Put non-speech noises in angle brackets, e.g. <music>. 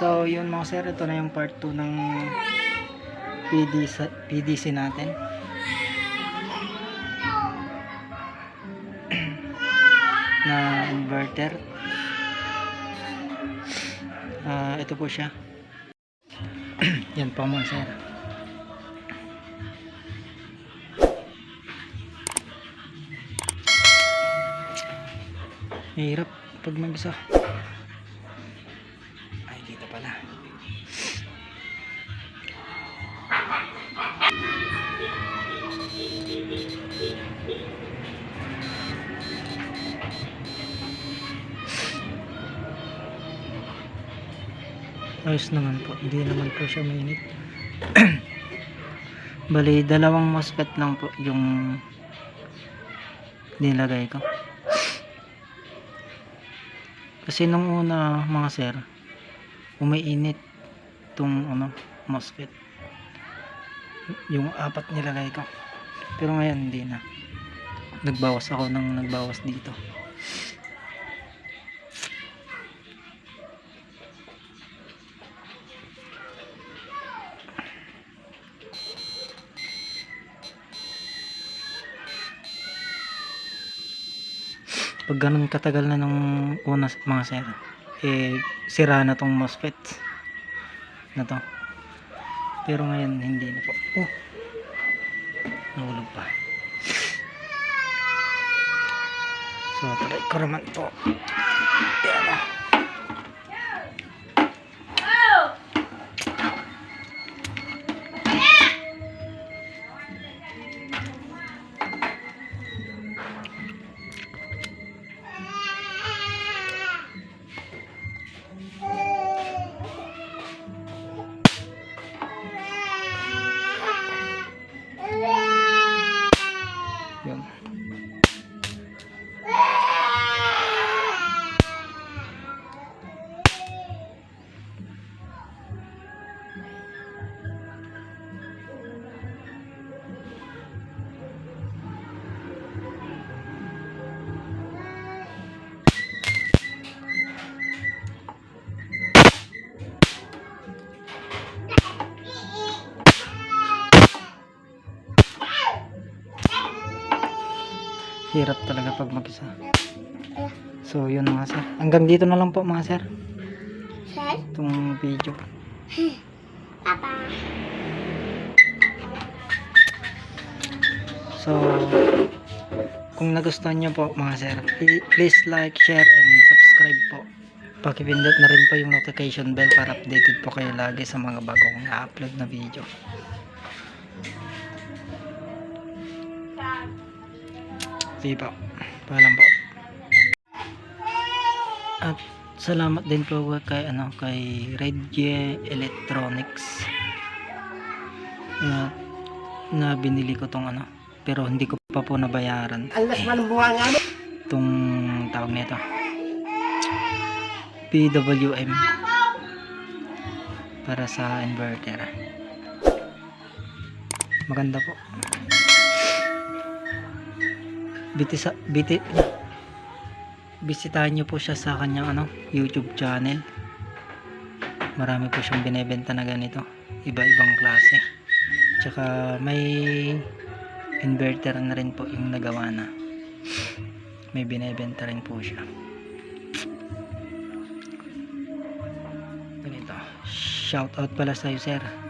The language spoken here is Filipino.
So, yun mga sir, ito na yung part 2 ng PD sa- PDC natin. <clears throat> na inverter. Ah, ito po siya. <clears throat> Yan po mga sir. Mahirap pag mag-isa. Ayos naman po. Hindi naman po siya mainit. <clears throat> Bali, dalawang MOSFET lang po yung nilagay ko. <clears throat> Kasi nung una mga sir, umiinit tong ano, MOSFET. Yung apat nilagay ko. Pero ngayon hindi na. Nagbawas ako ng nagbawas dito. Pag ganun katagal na ng una mga sir, eh sira na tong MOSFET na to. Pero ngayon hindi na po. Oh. Nahulog pa. So, try ko naman po. Yan na. Hirap talaga pag mag-isa. So, yun mga sir. Hanggang dito na lang po mga sir. Sir? Itong video. Papa. So, kung nagustuhan nyo po mga sir, please like, share, and subscribe po. Pakipindot na rin po yung notification bell para updated po kayo lagi sa mga bagong na-upload na video. Sige po. Paalam po. At salamat din po kay ano kay Redje Electronics. Na, na binili ko tong ano pero hindi ko pa po nabayaran Alas man buha nga mo. itong tawag nito PWM para sa inverter maganda po bitisa biti bisitahin nyo po siya sa kanyang ano youtube channel. Marami po siyang binebenta na ganito. Iba ibang klase. Tsaka may inverter na rin po yung nagawa na. May binebenta rin po siya. Ganito. Shout out pala sa'yo sir